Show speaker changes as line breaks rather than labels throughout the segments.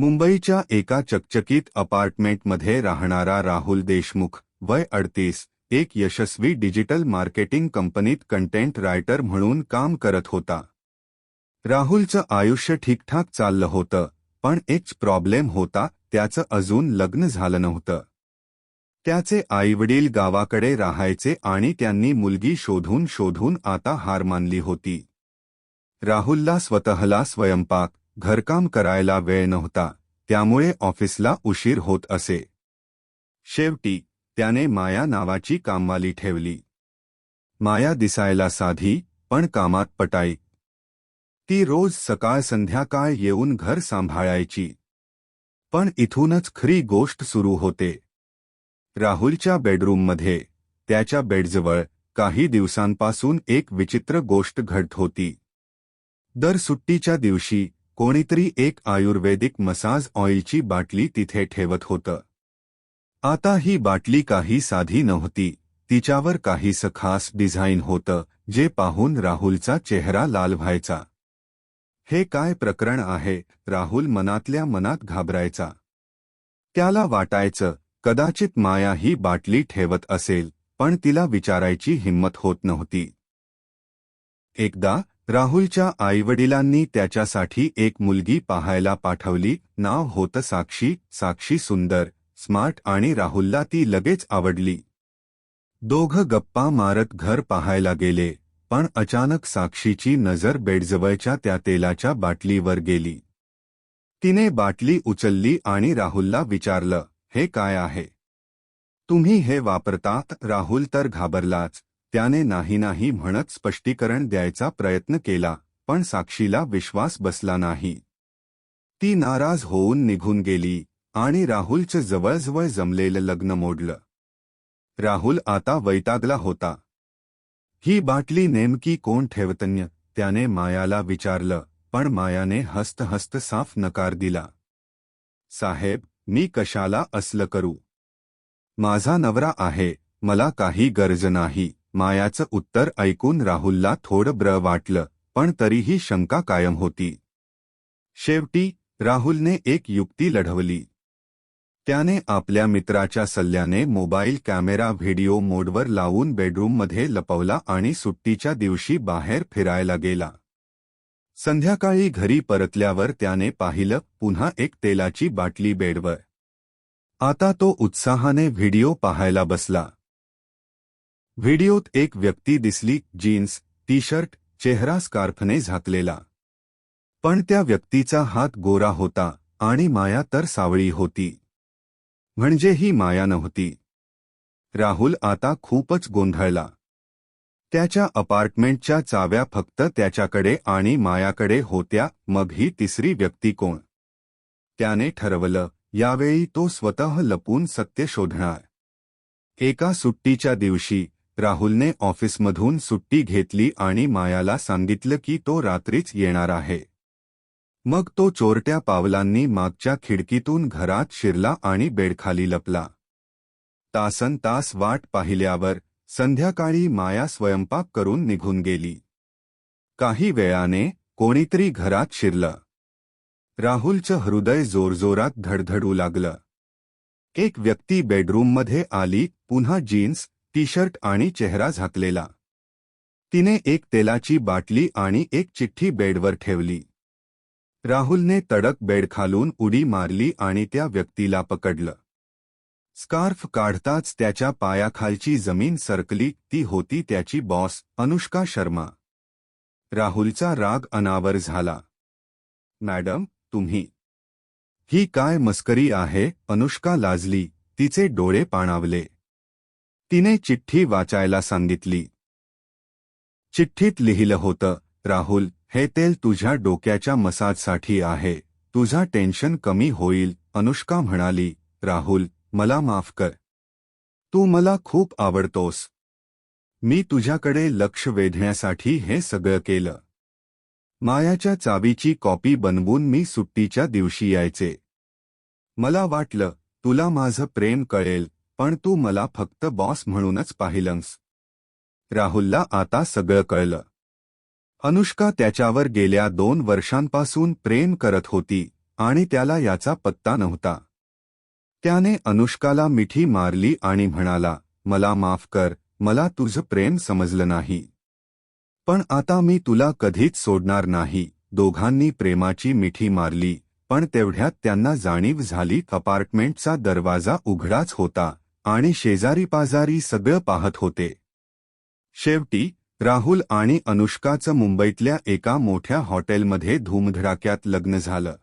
मुंबईच्या एका चकचकीत अपार्टमेंटमध्ये राहणारा राहुल देशमुख वय अडतीस एक यशस्वी डिजिटल मार्केटिंग कंपनीत कंटेंट रायटर म्हणून काम करत होता. राहुलचं आयुष्य ठीकठाक चाललं होतं पण एक प्रॉब्लेम होता त्याचं अजून लग्न झालं नव्हतं. त्याचे आईवडील गावाकडे राहायचे आणि त्यांनी मुलगी शोधून शोधून आता हार मानली होती. राहुलला स्वतःला स्वयंपाक घरकाम करायला वेळ नव्हता त्यामुळे ऑफिसला उशीर होत असे. शेवटी त्याने माया नावाची कामवाली ठेवली. माया दिसायला साधी पण कामात पटाई. ती रोज सकाळ संध्याकाळ येऊन घर सांभाळायची. पण इथूनच खरी गोष्ट सुरू होते. राहुलच्या बेडरूममध्ये त्याच्या बेडजवळ काही दिवसांपासून एक विचित्र गोष्ट घडत होती. दर सुट्टीच्या दिवशी कोणीतरी एक आयुर्वेदिक मसाज ऑइलची बाटली तिथे ठेवत होतं. आता ही बाटली काही साधी नव्हती तिच्यावर काहीसं खास डिझाईन होतं जे पाहून राहुलचा चेहरा लाल व्हायचा. हे काय प्रकरण आहे? राहुल मनातल्या मनात घाबरायचा. त्याला वाटायचं कदाचित माया ही बाटली ठेवत असेल पण तिला विचारायची हिंमत होत नव्हती. एकदा राहुलच्या आईवडिलांनी त्याच्यासाठी एक मुलगी पाहायला पाठवली. नाव होतं साक्षी. साक्षी सुंदर स्मार्ट आणि राहुलला ती लगेच आवडली. दोघं गप्पा मारत घर पाहायला गेले पण अचानक साक्षीची नजर बेडजवळच्या त्या तेलाच्या बाटलीवर गेली. तिने बाटली उचलली आणि राहुलला विचारलं हे काय आहे? तुम्ही हे वापरतात? राहुल तर घाबरलाच. त्याने नाही नाही म्हणत स्पष्टीकरण द्यायचा प्रयत्न केला पण साक्षीला विश्वास बसला नाही. ती नाराज होऊन निघून गेली आणि राहुलचं जवळजवळ जमलेलं लग्न मोडलं. राहुल आता वैतागला होता. ही बाटली नेमकी कोण ठेवतन्य त्याने मायाला विचारलं पण मायाने हस्त हस्त साफ नकार दिला. साहेब मी कशाला असलं करू? माझा नवरा आहे मला काही गरज नाही. मायाचं उत्तर ऐकून राहुलला थोडं ब्र वाटलं पण तरीही शंका कायम होती. शेवटी राहुलने एक युक्ती लढवली. त्याने आपल्या मित्राच्या सल्ल्याने मोबाईल कॅमेरा व्हिडिओ मोडवर लावून बेडरूममध्ये लपवला आणि सुट्टीच्या दिवशी बाहेर फिरायला गेला. संध्याकाळी घरी परतल्यावर त्याने पाहिलं पुन्हा एक तेलाची बाटली बेडवर. आता तो उत्साहाने व्हिडिओ पाहायला बसला. व्हिडिओत एक व्यक्ती दिसली जीन्स टी शर्ट चेहरा स्कार्फने झाकलेला. पण त्या व्यक्तीचा हात गोरा होता आणि माया तर सावळी होती. म्हणजे ही माया नव्हती. राहुल आता खूपच गोंधळला. त्याच्या अपार्टमेंटच्या चाव्या फक्त त्याच्याकडे आणि मायाकडे होत्या मग ही तिसरी व्यक्ती कोण? त्याने ठरवलं यावेळी तो स्वतः लपून सत्य शोधणार. एका सुट्टीच्या दिवशी राहुलने ऑफिसमधून सुट्टी घेतली आणि मायाला सांगितलं की तो रात्रीच येणार आहे. मग तो चोरट्या पावलांनी मागच्या खिडकीतून घरात शिरला आणि बेडखाली लपला. तासन तास वाट पाहिल्यावर संध्याकाळी माया स्वयंपाक करून निघून गेली. काही वेळाने कोणीतरी घरात शिरलं. राहुलचं हृदय जोरजोरात धडधडू लागलं. एक व्यक्ती बेडरूममध्ये आली पुन्हा जीन्स टी शर्ट आणि चेहरा झाकलेला. तिने एक तेलाची बाटली आणि एक चिठ्ठी बेडवर ठेवली. राहुलने तडक बेड खालून उडी मारली आणि त्या व्यक्तीला पकडलं. स्कार्फ काढताच त्याच्या पायाखालची जमीन सरकली ती होती त्याची बॉस अनुष्का शर्मा. राहुलचा राग अनावर झाला. मॅडम तुम्ही. ही काय मस्करी आहे? अनुष्का लाजली तिचे डोळे पाणावले. तिने चिठ्ठी वाचायला सांगितली. चिठ्ठीत लिहिलं होतं राहुल हे तेल तुझ्या डोक्याच्या मसाजसाठी आहे. तुझा टेन्शन कमी होईल अनुष्का म्हणाली. राहुल मला माफ कर. तू मला खूप आवडतोस. मी तुझ्याकडे लक्ष वेधण्यासाठी हे सगळं केलं. मायाच्या चावीची कॉपी बनवून मी सुट्टीच्या दिवशी यायचे. मला वाटलं तुला माझं प्रेम कळेल. पण तू मला फक्त बॉस म्हणूनच पाहिलंस. राहुलला आता सगळं कळलं. अनुष्का त्याच्यावर गेल्या दोन वर्षांपासून प्रेम करत होती आणि त्याला याचा पत्ता नव्हता. त्याने अनुष्काला मिठी मारली आणि म्हणाला मला माफ कर मला तुझं प्रेम समजलं नाही. पण आता मी तुला कधीच सोडणार नाही. दोघांनी प्रेमाची मिठी मारली पण तेवढ्यात त्यांना जाणीव झाली अपार्टमेंटचा दरवाजा उघडाच होता. आणि शेजारी पाजारी सगळं पाहत होते. शेवटी राहुल आणि अनुष्काचं मुंबईतल्या एका मोठ्या हॉटेलमध्ये धूमधडाक्यात लग्न झालं.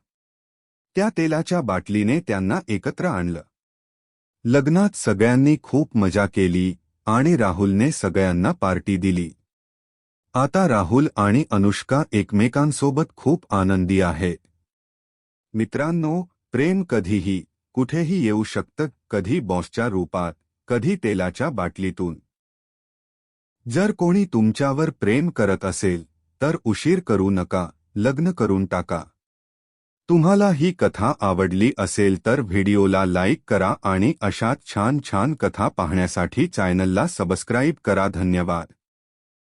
त्या तेलाच्या बाटलीने त्यांना एकत्र आणलं. लग्नात सगळ्यांनी खूप मजा केली आणि राहुलने सगळ्यांना पार्टी दिली. आता राहुल आणि अनुष्का एकमेकांसोबत खूप आनंदी आहे. मित्रांनो प्रेम कधीही कुठेही येऊ शकतं कधी बॉसच्या रूपात कधी तेलाच्या बाटलीतून. जर कोणी तुमच्यावर प्रेम करत असेल तर उशीर करू नका लग्न करून टाका. तुम्हाला ही कथा आवडली असेल तर व्हिडिओला लाईक करा आणि अशाच छान छान कथा पाहण्यासाठी चॅनलला सबस्क्राईब करा. धन्यवाद.